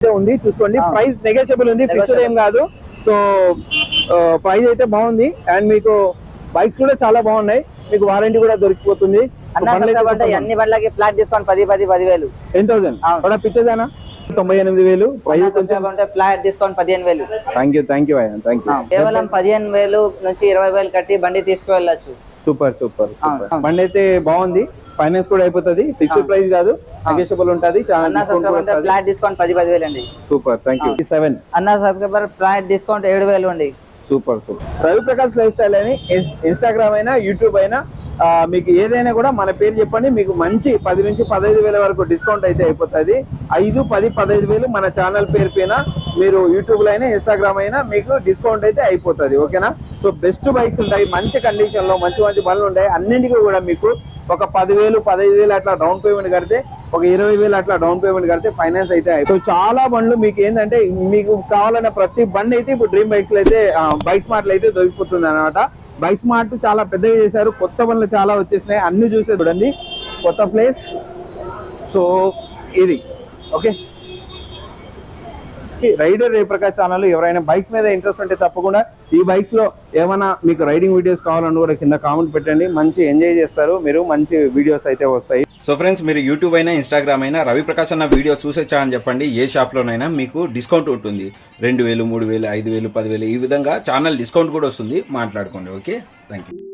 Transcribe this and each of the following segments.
ఉంది. చూసుకోండి. Price negotiable ఉంది. ఫిక్స్డ్. ఏం కాదు. సో ప్రైస్ అయితే బాగుంది. అండ్ మీకు బైక్స్ కూడా చాలా బాగున్నాయి. మీకు వారంటీ కూడా దొరికిపోతుంది. అన్న బండ్లకి ఫ్లాట్ డిస్కౌంట్ పది పది పదివేలు టెన్ థౌసండ్ పిక్చర్స్ తొంభై ఎనిమిది వేలు. ఫ్లాట్ డిస్కౌంట్ పదిహేను వేలు. Thank you thank you thank ఆ, కేవలం పదిహేను వేలు నుంచి ఇరవై వేలు కట్టి బండి తీసుకువెళ్ళచ్చు. Super super. బండి అయితే బాగుంది. ఫైనాన్స్ కూడా అయిపోతుంది. ఫిక్స్డ్. ప్రైస్ కాదు. నెగోషియబుల్ ఉంటుంది. ఫ్లాట్ డిస్కౌంట్ పది పదివేలు అండి. సూపర్ థ్యాంక్ యూ సెవెన్ అన్న సబ్స్క్రైబర్ ఫ్లాట్ డిస్కౌంట్ ఏడు వేలు అండి. Super super Ravi Prakash lifestyle అని ఇన్స్టాగ్రామ్ అయినా యూట్యూబ్ అయినా మీకు ఏదైనా కూడా మన పేరు చెప్పండి. మీకు మంచి పది నుంచి పదహైదు వేల వరకు డిస్కౌంట్ అయితే అయిపోతుంది. ఐదు పది పదహైదు వేలు మన ఛానల్ పేరు పైన మీరు యూట్యూబ్లో అయినా ఇన్స్టాగ్రామ్ అయినా మీకు డిస్కౌంట్ అయితే అయిపోతుంది. ఓకేనా సో బెస్ట్ బైక్స్ ఉంటాయి. మంచి కండిషన్లో మంచి మంచి బండ్లు ఉంటాయి. అన్నింటికీ కూడా మీకు ఒక పదివేలు పదహైదు వేలు అట్లా డౌన్ పేమెంట్ కడితే ఒక ఇరవై వేలు అట్లా డౌన్ పేమెంట్ కడితే ఫైనాన్స్ అయితే సో చాలా బండ్లు మీకు ఏంటంటే మీకు కావాలన్న ప్రతి బండి అయితే ఇప్పుడు డ్రీమ్ బైక్లు అయితే బైక్ స్మార్ట్లు అయితే దొరికిపోతుంది అనమాట బైక్ స్మార్ట్ చాలా పెద్దగా చేశారు. కొత్త బండ్లు చాలా వచ్చేసినాయి. అన్ని చూసే చూడండి. కొత్త ప్లేస్ సో ఇది. ఓకే రైడర్ రేప్రకాష్ ఛానల్ ఎవరైనా బైక్స్ మీద ఇంట్రెస్ట్ ఉంటే తప్పకుండా ఈ బైక్స్లో ఏమైనా మీకు రైడింగ్ వీడియోస్ కావాలని కూడా కింద కామెంట్ పెట్టండి. మంచి ఎంజాయ్ చేస్తారు. మీరు మంచి వీడియోస్ అయితే వస్తాయి. సో ఫ్రెండ్స్ మీరు యూట్యూబ్ అయినా ఇన్స్టాగ్రామ్ అయినా రవి ప్రకాష్ అన్న వీడియో చూసొచ్చా అని చెప్పండి. ఏ షాప్ లోనైనా మీకు డిస్కౌంట్ ఉంటుంది. రెండు వేలు మూడు వేలు ఐదు వేలు పదివేలు ఈ విధంగా ఛానల్ డిస్కౌంట్ కూడా వస్తుంది. మాట్లాడుకోండి okay? Thank you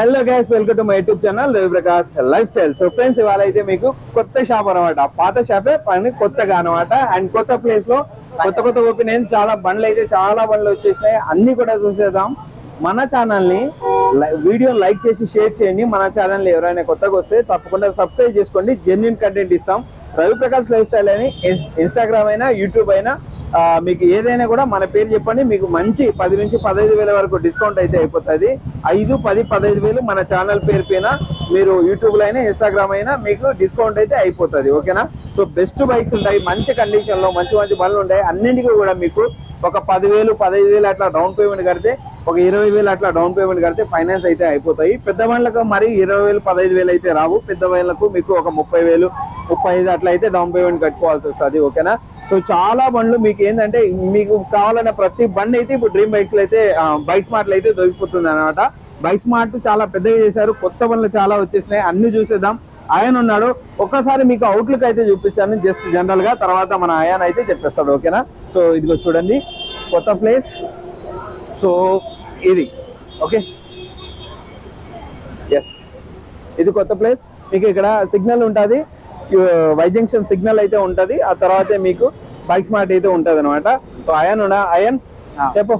hello guys welcome to my YouTube channel Ravi Prakash lifestyle so friends ఇవాళ అయితే మీకు కొత్త షాప్ అనమాట పాత షాపే పని కొత్తగా అనమాట అండ్ కొత్త ప్లేస్లో కొత్త కొత్త ఓపెన్ చాలా బండ్లు అయితే చాలా బండ్లు వచ్చేసినాయి. అన్ని కూడా చూసేద్దాం. మన ఛానల్ని వీడియో లైక్ చేసి షేర్ చేయండి. మన ఛానల్ ఎవరైనా కొత్తగా వస్తే తప్పకుండా సబ్స్క్రైబ్ చేసుకోండి. జెన్యున్ కంటెంట్ ఇస్తాం. రవి ప్రకాష్ లైఫ్ స్టైల్ అని ఇన్స్టాగ్రామ్ అయినా యూట్యూబ్ అయినా మీకు ఏదైనా కూడా మన పేరు చెప్పండి. మీకు మంచి పది నుంచి పదహైదు వేల వరకు డిస్కౌంట్ అయితే అయిపోతుంది. ఐదు పది పదహైదు వేలు మన ఛానల్ పేరు పైన మీరు యూట్యూబ్లో అయినా ఇన్స్టాగ్రామ్ అయినా మీకు డిస్కౌంట్ అయితే అయిపోతుంది. ఓకేనా? సో బెస్ట్ బైక్స్ ఉంటాయి. మంచి కండిషన్లో మంచి మంచి బండ్లు ఉంటాయి. అన్నింటికీ కూడా మీకు ఒక పదివేలు పదహైదు వేలు అట్లా డౌన్ పేమెంట్ కడితే ఒక ఇరవై వేలు అట్లా డౌన్ పేమెంట్ కడితే ఫైనాన్స్ అయితే అయిపోతాయి. పెద్ద బండ్లకు మరి ఇరవై వేలు పదహైదు వేలు అయితే రావు. పెద్ద బండ్లకు మీకు ఒక ముప్పై వేలు ముప్పై ఐదు అట్లా అయితే డౌన్ పేమెంట్ కట్టుకోవాల్సి వస్తుంది. ఓకేనా? సో చాలా బండ్లు మీకు ఏంటంటే మీకు కావాలన్న ప్రతి బండి అయితే ఇప్పుడు డ్రీమ్ బైక్లు అయితే బైక్ స్మార్ట్లు అయితే దొరికిపోతుంది అనమాట బైక్ స్మార్ట్ చాలా పెద్దగా చేశారు కొత్త బండ్లు చాలా వచ్చేసినాయి అన్ని చూసేద్దాం. ఆయన ఉన్నాడు ఒక్కసారి మీకు అవుట్లుక్ అయితే చూపిస్తాను జస్ట్ జనరల్గా తర్వాత మన ఆయన అయితే చెప్పేస్తాడు ఓకేనా? సో ఇదిగో చూడండి కొత్త ప్లేస్ సో ఇది ఓకే? ఎస్ ఇది కొత్త ప్లేస్ మీకు ఇక్కడ సిగ్నల్ ఉంటుంది. వై జంక్షన్ సిగ్నల్ అయితే ఉంటది. ఆ తర్వాతే మీకు బైక్ స్మార్ట్ అయితే ఉంటది అనమాట సో అయన్ ఉన్నా అయన్. చెప్పు.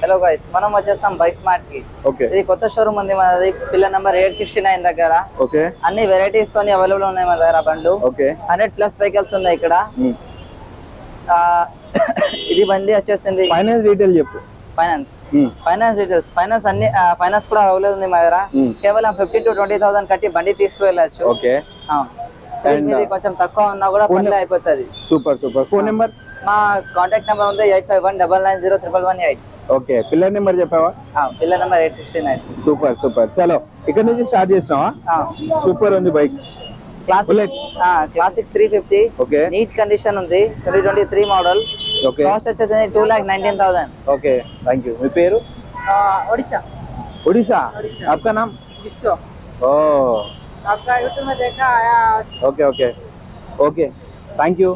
హలో గైస్ మనం వచ్చేస్తాం బైక్ స్మార్ట్కి. ఓకే. ఇది కొత్త షోరూమ్ ఉంది మనది pillar number eight sixty nine దగ్గర. ఓకే. అన్ని వెరైటీస్ తోని అవైలబుల్ ఉన్నాయి మన దగ్గర బండ్లు. ఓకే. హండ్రెడ్ ప్లస్ వెహికల్స్ ఉన్నాయి ఇక్కడ. ఇది బండి వచ్చేసింది. ఫైనాన్స్ డీటెయిల్ చెప్పు. ఫైనాన్స్ ఫైనాన్స్ డీటెయిల్స్ ఫైనాన్స్ అన్ని ఫైనాన్స్ కూడా అవైలబుల్ ఉంది మా దగ్గర. కేవలం ఫిఫ్టీన్ టు ట్వంటీ థౌసండ్ కట్టి బండి తీసుకువెళ్ళచ్చు. ఓకే. అండ్ uh, కొంచెం తక్కువ ఉన్నా కూడా పనులు అయిపోతుంది. Super super. Phone number? మా కాంటాక్ట్ నెంబర్ ఉంది eight five one double nine zero triple one eight. Okay pillar number చెప్పావా? Pillar number eight sixty nine. Super super. చలో ఇక్కడ నుంచి స్టార్ట్ చేసినావా సూపర్ ఉంది bike. Classic three fifty okay. Neat condition ఉంది. Twenty twenty three model okay. Cost వచ్చేసి two lakh nineteen thousand okay thank you మీ పేరు? ఒడిశా. ఒడిశా. आपका नाम विश्व आपका यूट्यूब में देखा आया okay okay okay thank you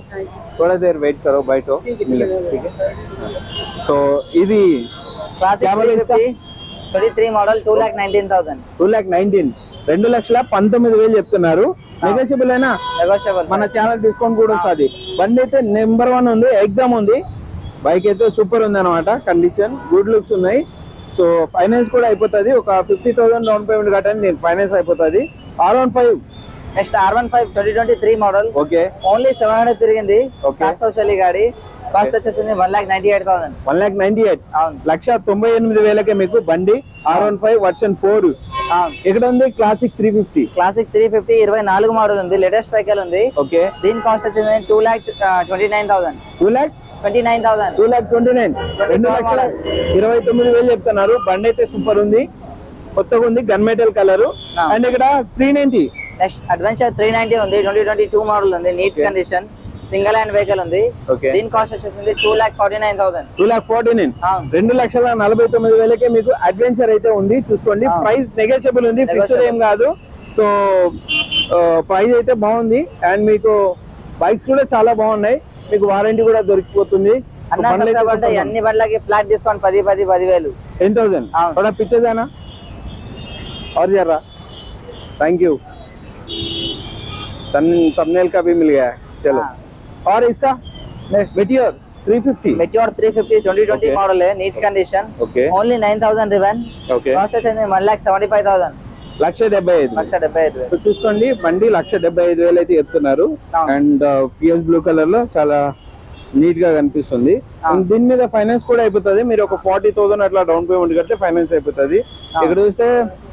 थोड़ा देर वेट करो बैठो मिलेगा ठीक है సో ఇది क्लासिक क्या बोले इसका? Twenty three model two lakh nineteen thousand two lakh nineteen రెండు లక్షల పంతొమ్మిది వేలు చెప్తున్నారు నెగోషియబుల్ అయినా नेगोशियबल మన ఛానల్ డిస్కౌంట్ కూడా వస్తుంది బండి అయితే నెంబర్ వన్ ఉంది ఎగ్జామ్ ఉంది బైక్ అయితే సూపర్ ఉంది అనమాట కండిషన్ గుడ్ లుక్స్ ఉన్నాయి సో ఫైనాన్స్ కూడా అయిపోతుంది. ఒక ఫిఫ్టీ థౌసండ్ డౌన్ పేమెంట్ కట్టండి నేను ఫైనాన్స్ అయిపోతుంది. R one five next R one five twenty twenty three model okay. Only seven hundred తిరిగింది. వచ్చి గాడి. కాస్ట్ వచ్చేసింది one lakh ninety eight thousand one lakh ninety eight అవును. లక్ష తొంభై ఎనిమిది వేలకే మీకు బండి. R one five version four ఇక్కడ ఉంది classic three fifty classic three fifty ఇరవై నాలుగు మోడల్ ఉంది. లేటెస్ట్ సైకిల్ ఉంది. ఓకే. దీని కాస్ట్ వచ్చింది two lakh twenty nine thousand two lakh twenty nine thousand two lakh twenty nine రెండు లక్షల ఇరవై తొమ్మిది వేలు చెప్తున్నారు. బండి అయితే సూపర్ ఉంది. కొత్తగా ఉంది. Gun metal colour. అండ్ ఇక్కడ three ninety next adventure three ninety ఉంది. ట్వంటీ ట్వంటీ టూ మోడల్ ఉంది neat. Condition single hand vehicle ఉంది. దీని కాస్ట్ వచ్చేసింది two lakh forty nine thousand two lakh forty nine రెండు లక్షల నలభై తొమ్మిది వేలకే మీకు అడ్వెంచర్ అయితే ఉంది. చూసుకోండి. ప్రైస్ నెగోషియబుల్ ఉంది. ఫిక్స్డ్. ఏం కాదు. సో ప్రైస్ అయితే బాగుంది. అండ్ మీకు బైక్స్ కూడా చాలా బాగున్నాయి. మీకు వారంటీ కూడా దొరికిపోతుంది అన్ని బండ్లకి ఫ్లాట్ డిస్కౌంట్ పది పది పదివేలు టెన్ థౌసండ్ కూడా పిచ్చేదానా और जरा थैंक यू थंबनेल का भी मिल गया है चलो हाँ। और इसका मेटियोर 350 मेटियोर 350 2020 मॉडल है नीट कंडीशन ओके ओनली 9000 रिबन ओके कॉस्ट है 175000 లక్ష డెబ్బై ఐదు లక్ష డెబ్బై ఐదు సో చూసుకోండి బండి లక్ష డెబ్బై ఐదు వేలు అయితే చెప్తున్నారు. అండ్ పిఎస్ బ్లూ కలర్లో చాలా నీట్గా కనిపిస్తుంది దీని మీద ఫైనాన్స్ కూడా అయిపోతుంది. మీరు ఒక ఫార్టీ థౌసండ్ అట్లా డౌన్ పేమెంట్ కడితే ఫైనాన్స్ అయిపోతుంది. ఇక్కడ చూస్తే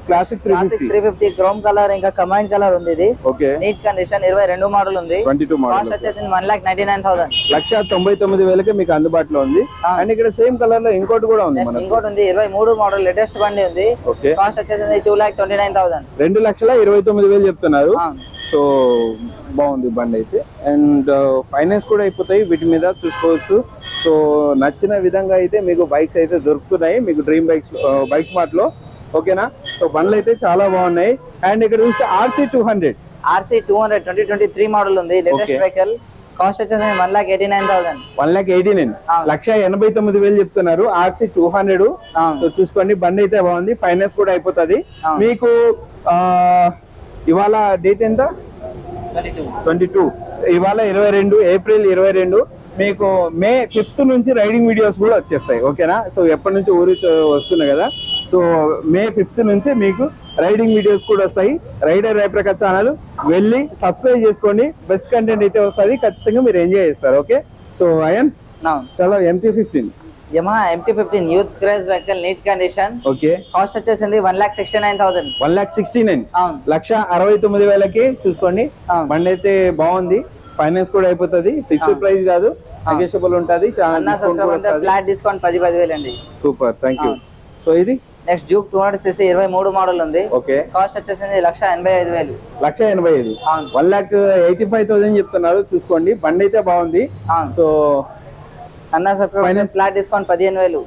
classic three fifty chrome colour ఇంకా కమైండ్ కలర్ ఉంది ఇది. ఓకే నీట్ కండిషన్ ఇరవై రెండు మోడల్ ఉంది. ట్వంటీ టూ మోడల్ వచ్చేసి one lakh ninety nine thousand లక్ష తొంభై తొమ్మిది వేలకి మీకు అందుబాటులో ఉంది. అండ్ ఇక్కడ సేమ్ కలర్లో ఇంకోటి కూడా ఉంది ఇంకోటి ఉంది. ఇరవై మూడు మోడల్ లేటెస్ట్ బండి ఉంది. ఓకే కాస్ట్ వచ్చేసి two lakh twenty nine thousand రెండు లక్షల ఇరవై తొమ్మిది వేలు చెప్తున్నారు. సో బాగుంది బండి అయితే. అండ్ ఫైనాన్స్ కూడా అయిపోతాయి. వీటి మీద చూసుకోవచ్చు. సో నచ్చిన విధంగా అయితే మీకు బైక్స్ అయితే దొరుకుతున్నాయి. మీకు డ్రీమ్ బైక్స్ బైక్స్ మార్ట్లో ఓకేనా? సో బండ్లు అయితే చాలా బాగున్నాయి. అండ్ ఇక్కడ చూస్తే RC two hundred RC two hundred twenty twenty three model ఉంది. లేటెస్ట్. వెహికల్ కాస్ట్ వచ్చేసి one lakh eighty nine thousand one lakh eighty nine. లక్ష ఎనభై తొమ్మిది వేలు చెప్తున్నారు. ఆర్సీ టూ హండ్రెడ్ సో చూసుకోండి బండి అయితే బాగుంది. ఫైనాన్స్ కూడా అయిపోతుంది. మీకు ఇవాళ డేట్ ఎంత? ట్వంటీ టూ ఇవాళ ఇరవై రెండు ఏప్రిల్ ఇరవై రెండు. మీకు మే ఫిఫ్త్ నుంచి రైడింగ్ వీడియోస్ కూడా వచ్చేస్తాయి. ఓకేనా సో ఎప్పటి నుంచి ఊరి వస్తున్నాయి కదా? సో మే ఫిఫ్త్ నుంచి మీకు రైడింగ్ వీడియోస్ కూడా వస్తాయి. రైడర్ రైప్రకా ఛానల్ వెళ్ళి సబ్స్క్రైబ్ చేసుకోండి. బెస్ట్ కంటెంట్ అయితే వస్తుంది. ఖచ్చితంగా మీరు ఎంజాయ్ చేస్తారు. ఓకే సో అయన్ చాలా MT fifteen Yamaha MT fifteen youth craze vehicle neat condition okay cost వచ్చేసింది one lakh sixty nine thousand one lakh sixty nine లక్ష అరవై తొమ్మిది వేలకి చూసుకోండి. బండి అయితే బాగుంది. ఫైనాన్స్ కూడా అయిపోతుంది. ఫిక్స్డ్. ప్రైస్ కాదు. నెగోషియబుల్ ఉంటుంది. ఫ్లాట్ డిస్కౌంట్ పది పది వేలు అండి సూపర్ థ్యాంక్ యూ. సో ఇది next Duke two hundred CC ఇరవై మూడు మోడల్ ఉంది. ఓకే. కాస్ట్ వచ్చేసింది లక్ష ఎనభై ఐదు వేలు. లక్ష ఎనభై ఐదు. One lakh eighty five thousand చెప్తున్నారు. చూసుకోండి. బండి అయితే బాగుంది. సో అన్న Finance- ఫ్లాట్ డిస్కౌంట్ పదిహేను వేలు.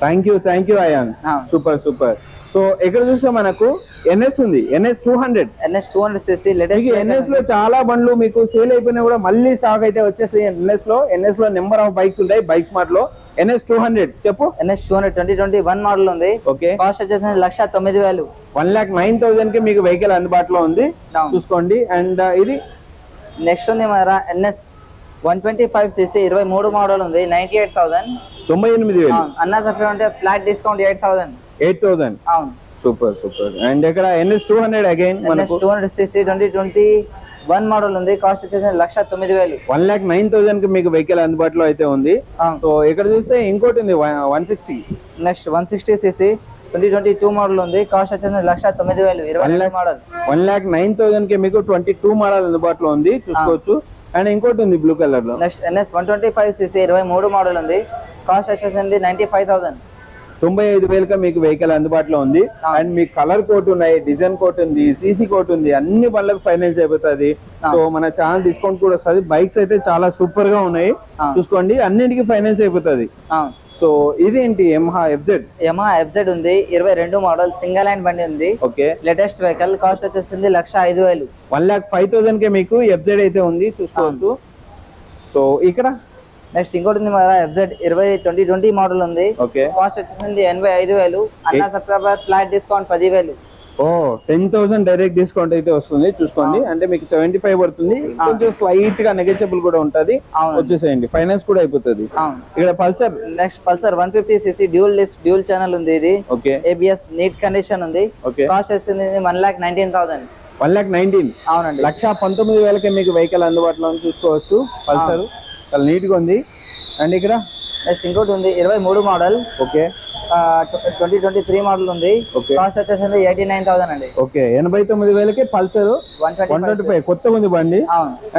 Thank you thank you Ayan. Super super. So ఇక్కడ చూస్తే మనకు ఎన్ఎస్ ఉంది. NS two hundred. NS two hundred CC మీకు ఎన్ఎస్ లేటెస్ట్లో చాలా బండ్లు మీకు సేల్ అయిపోయినా కూడా మళ్ళీ స్టాక్ అయితే వచ్చేసి ఎన్ఎస్లో ఎన్ఎస్లో నెంబర్ ఆఫ్ బైక్స్ ఉంటాయి. బైక్ స్మార్ట్లో. ఎన్ఎస్ టూ హండ్రెడ్ చెప్పు. NS two hundred twenty twenty one model ఉంది. ఓకే కాస్ట్ వచ్చేసి లక్ష తొమ్మిది వేలు. వన్ లాక్ నైన్ థౌసండ్కి మీకు వెహికల్ అందుబాటులో ఉంది. చూసుకోండి. అండ్ ఇది? నెక్స్ట్ ఉంది మన NS one twenty five CC ఇరవై మూడు మోడల్ ఉంది నైన్టీ ఎయిట్ థౌసండ్ తొంభై ఎనిమిది వేలు. అన్న సబ్స్క్రైబ్ అంటే flat discount eight thousand eight thousand అవును. సూపర్ సూపర్ అండ్ ఇక్కడ NS two hundred again two hundred CC twenty twenty one model ఉంది. కాస్ట్ వచ్చేసి లక్ష తొమ్మిది వేలు. వన్ లాక్ నైన్ థౌసండ్కి మీకు వెహికల్ అందుబాటులో అయితే ఉంది. సో ఇక్కడ చూస్తే ఇంకోటి ఉంది one sixty. Next one sixty CC twenty twenty two model ఉంది. కాస్ట్ వచ్చేసి లక్ష తొమ్మిది వేలు ఇరవై మోడల్ వన్ లాక్ నైన్ థౌసండ్కి మీకు ట్వంటీ టూ మోడల్ అందుబాటులో ఉంది చూసుకోవచ్చు. అండ్ ఇంకోటి ఉంది బ్లూ కలర్లో next NS one twenty five CC ఇరవై మూడు మోడల్ ఉంది. కాస్ట్ వచ్చేసింది నైన్టీ ఫైవ్ థౌసండ్ తొంభై ఐదు వేలకే మీకు వెహికల్ అందుబాటులో ఉంది. అండ్ మీకు కలర్ కోట్ ఉన్నాయి డిజైన్ కోట్ ఉంది సీసీ కోట్ ఉంది అన్ని బండ్లకు ఫైనాన్స్ అయిపోతుంది. సో మన ఛానల్ డిస్కౌంట్ కూడా వస్తుంది. బైక్స్ అయితే చాలా సూపర్గా ఉన్నాయి చూసుకోండి అన్నింటికి ఫైనాన్స్ అయిపోతుంది. సో ఇదేంటి ఎంహా ఎఫ్జెడ్ యమా ఎఫ్జెడ్ ఉంది ఇరవై రెండు మోడల్ సింగల్ హ్యాండ్ బండి ఉంది. ఓకే. లేటెస్ట్ వెహికల్ కాస్ట్ వచ్చేసింది లక్ష ఐదు వేలు. వన్ ల్యాక్ ఫైవ్ థౌసండ్ కే మీకు ఎఫ్జెడ్ అయితే ఉంది చూసుకోవచ్చు. సో ఇక్కడ నెక్స్ట్ ఇంకోటి ఉంది మన ఎఫ్జెడ్ ఇరవై ట్వంటీ ట్వంటీ మోడల్ ఉంది. ఓకే. కాస్ట్ వచ్చేసింది ఎనభై ఐదు వేలు. అన్న సబ్స్క్రైబర్ ఫ్లాట్ డిస్కౌంట్ పదివేలు ఓ టెన్ థౌసండ్ డైరెక్ట్ డిస్కౌంట్ అయితే వస్తుంది చూసుకోండి. అంటే మీకు సెవెంటీ ఫైవ్ పడుతుంది కొంచెం స్లైట్గా నెగెచబుల్ కూడా ఉంటది. వచ్చేసేయండి. ఫైనాన్స్ కూడా అయిపోతుంది. ఇక్కడ Pulsar next Pulsar one fifty CC dual list dual channel ఉంది ఇది. ఓకే. ఏబిఎస్ నీట్ కండిషన్ ఉంది. ఓకే. కాస్ట్ వచ్చింది one lakh nineteen thousand one lakh nineteen అవునండి. లక్ష పంతొమ్మిది వేలకే మీకు వెహికల్ అందుబాటులో చూసుకోవచ్చు. పల్సర్ చాలా నీట్గా ఉంది. అండ్ ఇక్కడ? నెక్స్ట్ ఇంకోటి ఉంది. ఇరవై మూడు model okay twenty twenty three model ఉంది. కాస్ట్ వచ్చేసింది ఎయిటీ నైన్ థౌసండ్ అండి. ఓకే ఎనభై తొమ్మిది వేలకి పల్సర్ వన్ ట్వంటీ ఫైవ్ కొత్తగా ఉంది బండి.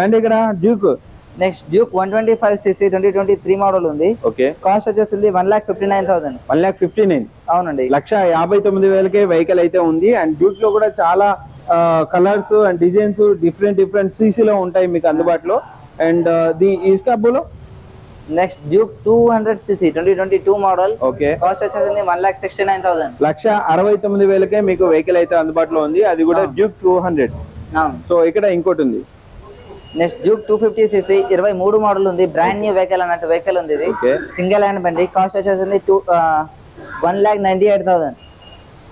అండ్ ఇక్కడ Duke next Duke one twenty five CC twenty twenty three model ఉంది. ఓకే కాస్ట్ వచ్చేసింది one lakh fifty nine thousand one lakh fifty nine అవునండి. లక్ష యాభై తొమ్మిది వేలకే వెహికల్ అయితే ఉంది. అండ్ డ్యూక్లో కూడా చాలా కలర్స్ అండ్ డిజైన్స్ డిఫరెంట్ డిఫరెంట్లో ఉంటాయి మీకు అందుబాటులో. And the ఇస్కాబులో next Duke two hundred CC twenty twenty two model okay cost వచ్చేసింది one lakh sixty nine thousand లక్ష అరవై తొమ్మిది వేలకే మీకు వెహికల్ అయితే అందుబాటులో ఉంది. అది కూడా డ్యూక్ టూ హండ్రెడ్ సో ఇక్కడ ఇంకోటి ఉంది. Next Duke two fifty CC ఇరవై మూడు మోడల్ ఉంది. బ్రాండ్ న్యూ వెహికల్ అన్నట్టు వెహికల్ ఉంది ఇది. సింగిల్ హ్యాండ్ బండి. కాస్ట్ వచ్చేసింది two one lakh ninety eight thousand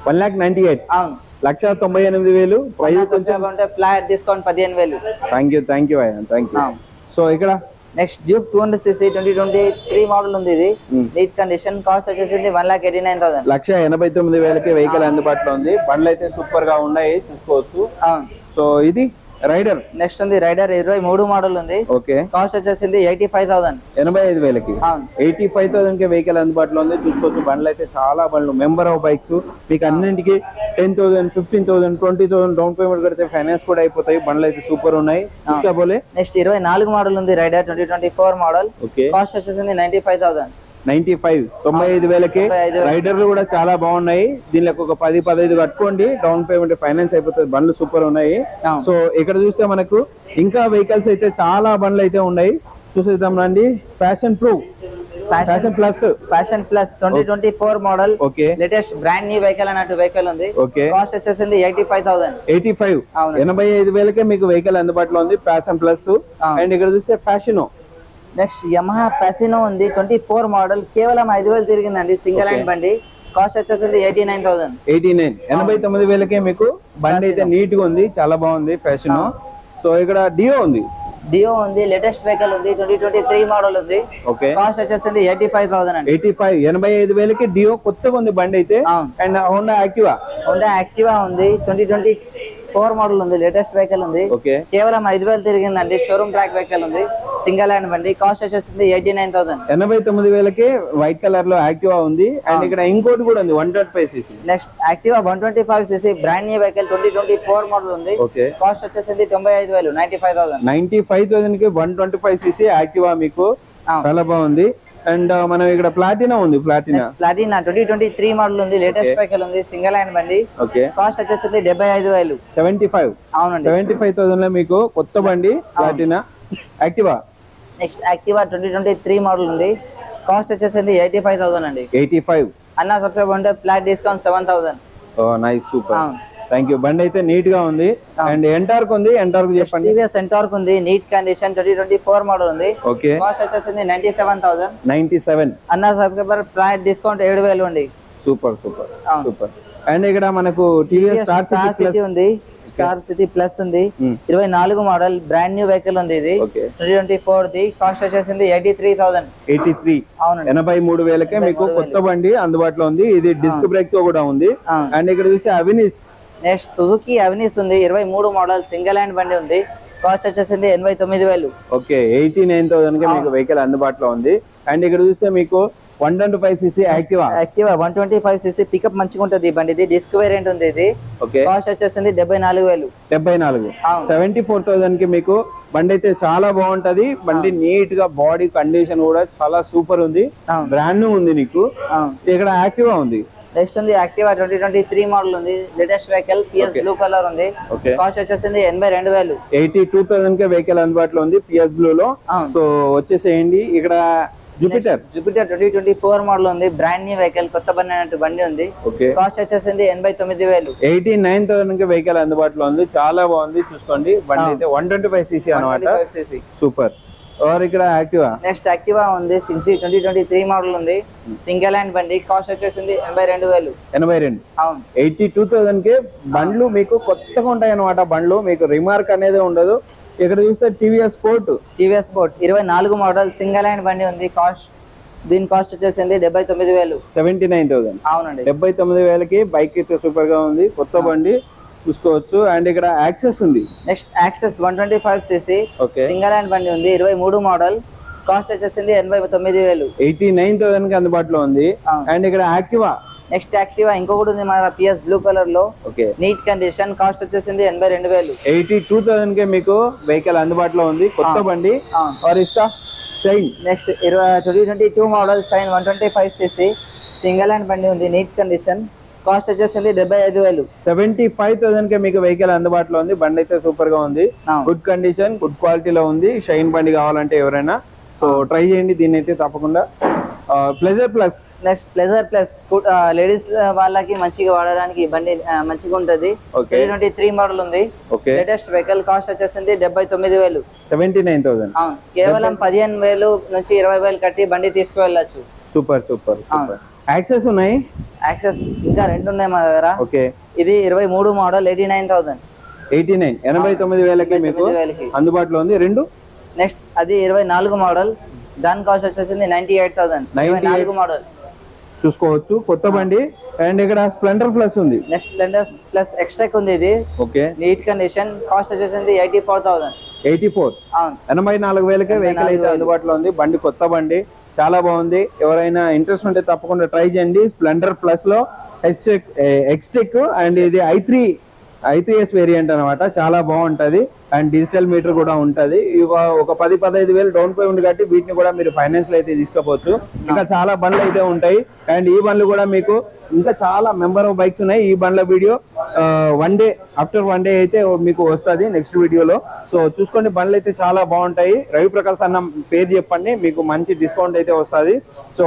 one lakh ninety eight అవును. లక్ష తొంభై ఎనిమిది వేలు. ప్రైస్ కొంచెం ఫ్లాట్ డిస్కౌంట్ పదిహేను వేలు. Thank you thank you thank you. So ఇక్కడ? Next Duke two hundred CC twenty twenty three model ఉంది ఇది. నీట్ కండిషన్ కాస్ట్ వచ్చేసింది one lakh eighty nine thousand లక్ష ఎనభై తొమ్మిది వేలకి వెహికల్ అందుబాటులో ఉంది. బండ్లు అయితే సూపర్గా ఉన్నాయి చూసుకోవచ్చు. సో ఇది? రైడర్ నెక్స్ట్ ఉంది రైడర్ ఇరవై మూడు మోడల్ ఉంది. ఓకే కాస్ట్ వచ్చేసింది ఎయిటీ ఫైవ్ థౌసండ్. ఎనభై ఐదు వేలకి. ఎయిటీ ఫైవ్ థౌసండ్కి వెహికల్ అందుబాటులో ఉంది. చూసుకోవచ్చు బండ్లు అయితే చాలా బండ్లు. మెంబర్ ఆఫ్ బైక్స్ మీకు అన్నింటికి ten thousand fifteen thousand twenty thousand down payment కడితే ఫైనాన్స్ కూడా అయిపోతాయి. బండ్లు అయితే సూపర్ ఉన్నాయి నెక్స్ట్ ఇరవై నాలుగు మోడల్ ఉంది rider twenty twenty four model okay cost వచ్చేసింది ninety five thousand ninety five తొంభై ఐదు వేలకి 95,000. రైడర్లు కూడా చాలా బాగున్నాయి. దీనికి ఒక పది పదహైదు కట్టుకోండి. డౌన్ పేమెంట్ ఫైనాన్స్ అయిపోతుంది. బండ్లు సూపర్ ఉన్నాయి. సో ఇక్కడ చూస్తే మనకు ఇంకా వెహికల్స్ అయితే చాలా బండ్లు అయితే ఉన్నాయి. చూసేద్దాం రండి. Passion Pro Passion Plus Passion Plus twenty twenty four model. Okay. Latest brand new vehicle అన్నట్టు వెహికల్ ఉంది. ఓకే. కాస్ట్ వచ్చేసింది eighty five thousand. Eighty five. ఎనభై ఐదు వేలకే మీకు వెహికల్ అందుబాటులో ఉంది. Fashion plus. అండ్ ఇక్కడ చూస్తే ఫ్యాషన్ నెక్స్ట్ యమహా పెసినో ఉంది. Twenty four model. కేవలం ఐదు వేలు తిరిగిందండి. సింగిల్ హ్యాండ్ బండి. కాస్ట్ వచ్చేసింది eighty nine thousand. Eighty nine. ఎనభై తొమ్మిది వేలకే మీకు బండి అయితే నీట్గా ఉంది. చాలా బాగుంది ఫ్యాషన్ సో ఇక్కడ డియో ఉంది. డియో ఉంది. లేటెస్ట్ వెహికల్ ఉంది. ట్వంటీ ట్వంటీ త్రీ మోడల్ ఉంది. ఓకే కాస్ట్ వచ్చేసింది ఎయిటీ ఫైవ్ థౌసండ్ అండి. Eighty five. ఎనభై ఐదు వేలకి డియో కొత్తగా ఉంది బండి అయితే. And Honda Activa Honda Activa ఉంది. ట్వంటీ ట్వంటీ ఫోర్ మోడల్ ఉంది. లేటెస్ట్ వెహికల్ ఉంది. ఓకే కేవలం ఐదు వేలు తిరిగిందండి. షోరూమ్ ట్రాక్ వెహికల్ ఉంది. సింగిల్ హ్యాండ్ బండి. కాస్ట్ వచ్చేసింది ఎయిటీ నైన్ థౌసండ్. ఎనభై తొమ్మిది వేలకి వైట్ కలర్లో యాక్టివా ఉంది. అండ్ ఇక్కడ ఇంకోటి కూడా ఉంది one twenty five CC. Next Activa one twenty five CC brand new vehicle twenty twenty four model ఉంది. కాస్ట్ వచ్చేసింది తొంభై ఐదు వేలు ninety five thousand. Ninety five థౌసండ్కి one twenty five CC Activa మీకు. చాలా బాగుంది. అండ్ మనం ఇక్కడ ప్లాటినా ఉంది? Platina? Platina twenty twenty three model ఉంది. లేటెస్ట్ వెహికల్ ఉంది. సింగిల్ హ్యాండ్ బండి. ఓకే. కాస్ట్ వచ్చేసింది డెబ్బై ఐదు వేలు. Seventy five. అవునండి. సెవెంటీ ఫైవ్ థౌసండ్లో మీకు కొత్త బండి Platina? Activa? Next Activa twenty twenty three model ఉంది. కాస్ట్ వచ్చేసింది ఎయిటీ ఫైవ్ థౌసండ్ అండి. Eighty five? అన్న సబ్స్క్రైబ్ ఉంటే flat discount seven thousand. Oh nice super. Thank you బండి అయితే నీట్గా ఉంది అండ్ ఎంటార్క్ ఉంది. ఎంటార్క్ చెప్పండి. టీవీఎస్ ఎంటార్క్ ఉంది. Neat condition twenty twenty four model ఉంది. ఓకే కాస్ట్ వచ్చేసింది ninety seven thousand ninety seven అన్న సబ్స్క్రైబర్ ఫ్లాట్ డిస్కౌంట్ ఏడు వేలు ఉంది. Super super. సూపర్. అండ్ ఇక్కడ మనకు టీవీఎస్ ఉంది. స్టార్ సిటీ ప్లస్ ఉంది. Hmm. ఇరవై నాలుగు మోడల్ బ్రాండ్ న్యూ వెహికల్ ఉంది ఇది. ట్వంటీ ఫోర్ ది కాస్ట్ వచ్చేసింది eighty three thousand eighty three అవునండి. ఎనభై మూడు వేలకే మీకు కొత్త బండి అందుబాటులో ఉంది. ఇది డిస్క్ బ్రేక్తో కూడా ఉంది. అండ్ ఇక్కడ చూస్తే అవినీష్ నెక్స్ట్ సుజుకి అవనీస్ ఉంది. ఇరవై మూడు మోడల్ సింగిల్ హ్యాండ్ బండి ఉంది. కాస్ట్ వచ్చేసింది ఎనభై తొమ్మిది వేలు. ఓకే ఎయిటీ నైన్ థౌసండ్కి మీకు వెహికల్ అందుబాటులో ఉంది. అండ్ ఇక్కడ చూస్తే మీకు one twenty five CC Activa? Activa? One twenty five CC pickup మంచిగా ఉంటుంది ఈ బండి ఇది. డిస్క్ వేరియంట్ ఉంది ఇది. ఓకే. కాస్ట్ వచ్చేసింది డెబ్బై నాలుగు వేలు. డెబ్బై నాలుగు. సెవెంటీ ఫోర్ థౌసండ్కి మీకు బండి అయితే చాలా బాగుంటది. బండి నీట్గా బాడీ కండిషన్ కూడా చాలా సూపర్ ఉంది. బ్రాండ్ ఉంది నీకు. ఇక్కడ యాక్టివా ఉంది? నెక్స్ట్ ఉంది Activa twenty twenty three model ఉంది. Latest vehicle PS. Blue colour ఉంది. కాస్ట్ వచ్చేసింది ఎనభై రెండు వేలు. ఎయిటీ టూ థౌసండ్ కే వెహికల్ అందుబాటులో ఉంది పిఎస్ బ్లూ లో. సో వచ్చేసేయండి. ఇక్కడ Jupiter Jupiter twenty twenty four model ఉంది. బ్రాండ్ న్యూ వెహికల్ కొత్త బండి అన్నట్టు బండి ఉంది. కాస్ట్ వచ్చేసింది ఎనభై తొమ్మిది వేలు. ఎయిటీ నైన్ థౌసండ్కి వెహికల్ అందుబాటులో ఉంది. చాలా బాగుంది. చూసుకోండి. బండి. అయితే వన్ ట్వంటీ ఫైవ్ సీసీ అనమాట సూపర్. ఇక్కడ యాక్టివా? నెక్స్ట్ యాక్టివా ఉంది. Sixty twenty twenty three model ఉంది. సింగిల్ హ్యాండ్ బండి. కాస్ట్ వచ్చేసింది ఎనభై రెండు వేలు. ఎనభై రెండు. అవును. ఎయిటీ టూ థౌసండ్కి బండ్లు మీకు కొత్తగా ఉంటాయి అనమాట బండ్లు మీకు రిమార్క్ అనేది ఉండదు. ఇక్కడ చూస్తే టీవీఎస్ స్పోర్ట్ టీవీఎస్ స్పోర్ట్ ఇరవై నాలుగు మోడల్ సింగిల్ హ్యాండ్ బండి ఉంది. కాస్ట్ దీని కాస్ట్ వచ్చేసింది డెబ్బై తొమ్మిది వేలు. Seventy nine thousand. అవునండి. డెబ్బై తొమ్మిది వేలకి బైక్ అయితే సూపర్గా ఉంది. కొత్త బండి చూసుకోవచ్చు. అండ్ ఇక్కడ యాక్సెస్ ఉంది. Next Access one twenty five CC. Okay. Single hand బండి ఉంది. ఇరవై మూడు మోడల్. కాస్ట్ వచ్చేసింది ఎనభై తొమ్మిది వేలు. ఎయిటీ నైన్ థౌసండ్కి అందుబాటులో ఉంది. అండ్ ఇక్కడ యాక్టివా? నెక్స్ట్ యాక్టివా ఇంకొకటి ఉంది మన పిఎస్ బ్లూ కలర్లో. నీట్ కండిషన్ కాస్ట్ వచ్చేసింది ఎనభై రెండు వేలు. ఎయిటీ టూ థౌసండ్ కే మీకు వెహికల్ అందుబాటులో ఉంది. కొత్త బండి. షైన్ నెక్స్ట్ ఇరవై twenty twenty two model Shine one twenty five CC single hand బండి ఉంది నీట్ కండిషన్ కాస్ట్ వచ్చేసింది డెబ్బై ఐదు వేలు. సెవెంటీ ఫైవ్ థౌసండ్ కే మీకు వెహికల్ అందుబాటులో ఉంది. బండి అయితే సూపర్గా ఉంది. గుడ్ కండిషన్ గుడ్ క్వాలిటీలో ఉంది. షైన్ బండి కావాలంటే ఎవరైనా. సో ట్రై చేయండి. దీన్ని అయితే తప్పకుండా Pleasure Plus next Pleasure Plus ladies వాళ్ళకి మంచిగా వాడడానికి బండి మంచిగా ఉంటది. ట్వంటీ త్రీ మోడల్ ఉంది. లేటెస్ట్ వెహికల్ కాస్ట్ వచ్చేసింది డెబ్బై తొమ్మిది వేలు. సెవెంటీ నైన్ థౌసండ్ అవును. కేవలం పదిహేను వేలు నుంచి ఇరవై వేలు కట్టి బండి తీసుకువెళ్ళచ్చు. సూపర్ సూపర్ యాక్సెస్ ఉన్నాయి? యాక్సెస్ ఇంకా రెండు ఉన్నాయి మా దగ్గర. ఓకే ఇది ఇరవై మూడు model eighty nine thousand eighty nine ఎనభై తొమ్మిది వేలకి. మీకు. అందుబాటులో ఉంది. రెండు? నెక్స్ట్ అది ఇరవై నాలుగు మోడల్ దాని కాస్ట్ వచ్చేసింది నైన్టీ ఎయిట్ థౌసండ్ ఇరవై 98. నాలుగు మోడల్ చూసుకోవచ్చు. కొత్త బండి. అండ్ ఇక్కడ స్ప్లెండర్ ప్లస్ ఉంది. నెక్స్ట్ స్ప్లెండర్ ప్లస్ ఎక్స్ట్రాక్ ఉంది ఇది. ఓకే నీట్ కండిషన్ కాస్ట్ వచ్చేసింది eighty four thousand eighty four ఎనభై నాలుగు వేలకే వెహికల్ అయితే. అందుబాటులో ఉంది. బండి కొత్త బండి. చాలా బాగుంది. ఎవరైనా ఇంట్రెస్ట్ ఉంటే తప్పకుండా ట్రై చేయండి. స్ప్లెండర్ ప్లస్లో హెచ్టెక్ ఎక్స్టెక్ అండ్ ఇది ఐ త్రీ ఐపీఎస్ వేరియంట్ అనమాట చాలా బాగుంటది. అండ్ డిజిటల్ మీటర్ కూడా ఉంటది. ఒక పది పదహైదు వేలు డౌన్ పేమెంట్ కట్టి వీటిని కూడా మీరు ఫైనాన్స్లో అయితే తీసుకోవచ్చు ఇంకా చాలా బండ్లు అయితే ఉంటాయి. అండ్ ఈ బండ్లు కూడా మీకు ఇంకా చాలా మెంబర్ ఆఫ్ బైక్స్ ఉన్నాయి. ఈ బండ్ల video one day after one day అయితే మీకు వస్తుంది నెక్స్ట్ వీడియోలో సో చూసుకోండి బండ్లు అయితే చాలా బాగుంటాయి. రవి ప్రకాశ్ అన్న పేరు చెప్పండి. మీకు మంచి డిస్కౌంట్ అయితే వస్తుంది. సో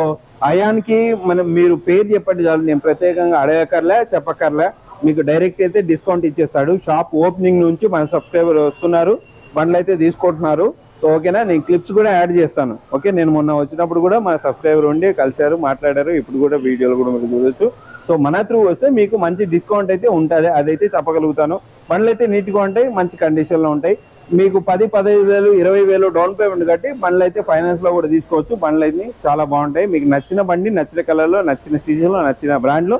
అయాన్కి మనం మీరు పేరు చెప్పండి చాలు. నేను ప్రత్యేకంగా అడగక్కర్లే చెప్పక్కర్లే. మీకు డైరెక్ట్ అయితే డిస్కౌంట్ ఇచ్చేస్తాడు. షాప్ ఓపెనింగ్ నుంచి మన సబ్స్క్రైబర్ వస్తున్నారు. బండ్లు అయితే తీసుకుంటున్నారు. సో ఓకేనా? నేను క్లిప్స్ కూడా యాడ్ చేస్తాను. ఓకే? నేను మొన్న వచ్చినప్పుడు కూడా మన సబ్స్క్రైబర్ ఉండి కలిశారు మాట్లాడారు. ఇప్పుడు కూడా వీడియోలు కూడా మీరు చూడొచ్చు. సో మన త్రూ వస్తే మీకు మంచి డిస్కౌంట్ అయితే ఉంటుంది. అదైతే చెప్పగలుగుతాను. బండ్లు అయితే నీట్గా ఉంటాయి మంచి కండిషన్లో ఉంటాయి. మీకు పది పదహైదు వేలు ఇరవై వేలు డౌన్ పేమెంట్ కట్టి బండ్లు అయితే ఫైనాన్స్లో కూడా తీసుకోవచ్చు. బండ్లు అయితే చాలా బాగుంటాయి. మీకు నచ్చిన బండి నచ్చిన కలర్లో నచ్చిన సీజన్లో నచ్చిన బ్రాండ్లో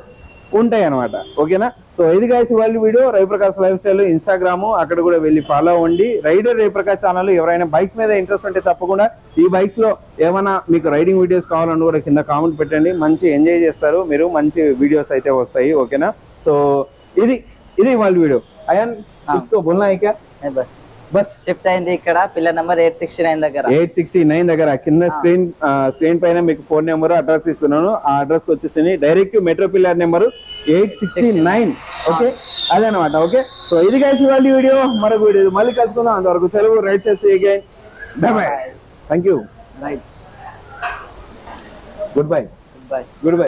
ఉంటాయి అనమాట ఓకేనా? సో ఇది గాయస్ ఇవాళ video. Raviprakash life style Instagram అక్కడ కూడా వెళ్ళి ఫాలో అవ్వండి. రైడర్ రవిప్రకాష్ ఛానల్ ఎవరైనా బైక్స్ మీద ఇంట్రెస్ట్ ఉంటే తప్పకుండా ఈ బైక్స్లో ఏమైనా మీకు రైడింగ్ వీడియోస్ కావాలని కూడా కింద కామెంట్ పెట్టండి. మంచి ఎంజాయ్ చేస్తారు. మీరు మంచి వీడియోస్ అయితే వస్తాయి. ఓకేనా? సో ఇది ఇది వాళ్ళ వీడియో. అయాన్ బోల్నా ఇక? బస్ షిఫ్ట్ అయింది ఇక్కడ. Pillar number eight sixty nine దగ్గర. ఎయిట్ సిక్స్టీ నైన్ దగ్గర. కింద స్క్రీన్ స్క్రీన్ పైన మీకు ఫోన్ నెంబర్ అడ్రస్ ఇస్తున్నాను. ఆ అడ్రస్ వచ్చేసి direct metro pillar number eight sixty nine. Okay? అదనమాట ఓకే? సో ఇది కలిసి ఇవాళ వీడియో. మరొక వీడియో. మళ్ళీ కలుసుకుందాం. అంతవరకు సెలవు. రైట్ చేసి again. Bye thank you right good bye good bye